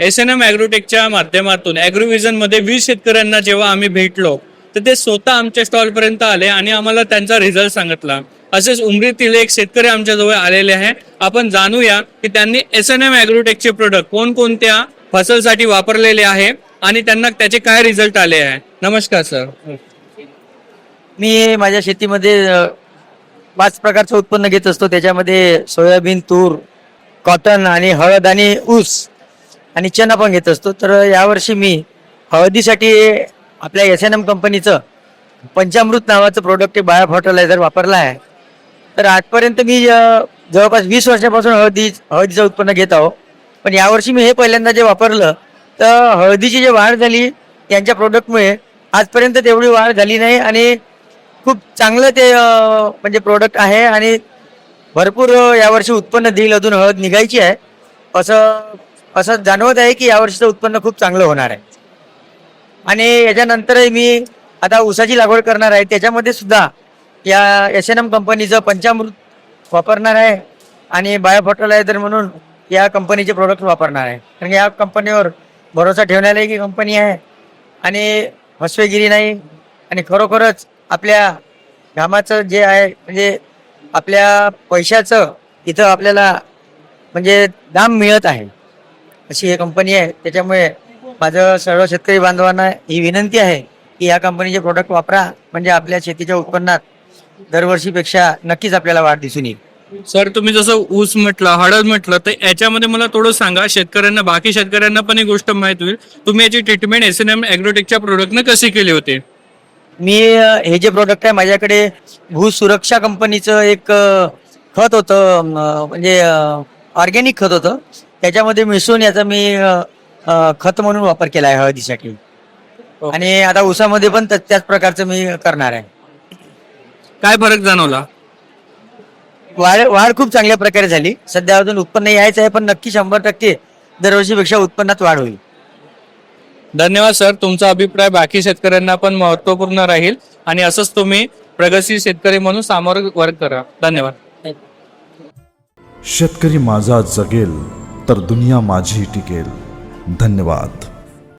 S N M ॲग्रोटेकच्या माध्यमातून ॲग्रोव्हिजनमध्ये वीस शेतकऱ्यांना जेव्हा आम्ही भेटलो तर ते स्वतः आमच्या स्टॉलपर्यंत आले आणि आम्हाला त्यांचा रिझल्ट सांगितला. असेच उमरीतील एक शेतकरी आमच्याजवळ आलेले आहे. आपण जाणूया की त्यांनी एस एन एम ॲग्रोटेकचे प्रोडक्ट कोणकोणत्या फसलसाठी वापरलेले आहे आणि त्यांना त्याचे काय रिझल्ट आले आहे. नमस्कार सर मी माझ्या शेतीमध्ये पाच प्रकारचं उत्पन्न घेत असतो. त्याच्यामध्ये सोयाबीन तूर कॉटन आणि हळद आणि ऊस. आणि चना पण घेत असतो. तर यावर्षी मी हळदीसाठी आपल्या एस एन एम कंपनीचं पंचामृत नावाचं प्रोडक्ट बायो फर्टिलायझर वापरलं आहे. तर आजपर्यंत मी जवळपास वीस वर्षापासून हळदी हळदीचं उत्पन्न घेत आहो. पण यावर्षी मी हे पहिल्यांदा जे वापरलं तर हळदीची जी वाढ झाली त्यांच्या प्रोडक्टमुळे आजपर्यंत तेवढी वाढ झाली नाही आणि खूप चांगलं ते म्हणजे प्रोडक्ट आहे आणि भरपूर यावर्षी उत्पन्न देईल अजून हळद निघायची आहे. असं असं जाणवत आहे की यावर्षीचं उत्पन्न खूप चांगलं होणार आहे. आणि याच्यानंतरही मी आता ऊसाची लागवड करणार आहे. त्याच्यामध्ये सुद्धा या एस एन एम कंपनीचं पंचामृत वापरणार आहे आणि बायो फर्टिलायझर म्हणून या कंपनीचे प्रोडक्ट वापरणार आहे. कारण या कंपनीवर भरोसा ठेवण्यालायक कंपनी आहे. आणि फसवेगिरी नाही. आणि खरोखरच आपल्या घामाचं जे आहे म्हणजे आपल्या पैशाचं इथं आपल्याला म्हणजे दाम मिळत आहे. अशी ही कंपनी आहे. त्याच्यामुळे माझं सर्व शेतकरी बांधवांना ही विनंती आहे की या कंपनीचे प्रोडक्ट वापरा. म्हणजे आपल्या शेतीच्या उत्पन्नात दरवर्षीपेक्षा नक्कीच आपल्याला वाढ दिसून येईल. सर तुम्ही जसं ऊस म्हटलं हळद म्हटलं तर याच्यामध्ये मला थोडं सांगा. शेतकऱ्यांना बाकी शेतकऱ्यांना पण ही गोष्ट माहीत होईल. तुम्ही याची ट्रीटमेंट एस एन एम ॲग्रोटेकच्या प्रोडक्टनं कशी केली होती? मी अ, हे जे प्रोडक्ट आहे माझ्याकडे भूसुरक्षा कंपनीचं एक अ, खत होतं अम, म्हणजे ऑर्गॅनिक खत होतं. त्याच्यामध्ये मिसळून याचा मी अ, खत म्हणून वापर केला आहे हळदीसाठी. आणि आता ऊसामध्ये पण त्या- त्याच प्रकारचं मी करणार आहे. काय फरक जाणवला? वाढ वाढ खूप चांगल्या प्रकारे झाली. सध्या अजून उत्पन्न यायचं आहे पण नक्की शंभर टक्के दरवर्षीपेक्षा उत्पन्नात वाढ होईल. धन्यवाद सर. तुमचा अभिप्राय बाकी शेतकऱ्यांना पण महत्त्वपूर्ण राहील. आणि असंच तुम्ही प्रगतशील शेतकरी म्हणून सामोर वर्क करा. धन्यवाद. शेतकरी माझा जगेल. तर दुनिया माझी टिकेल. धन्यवाद.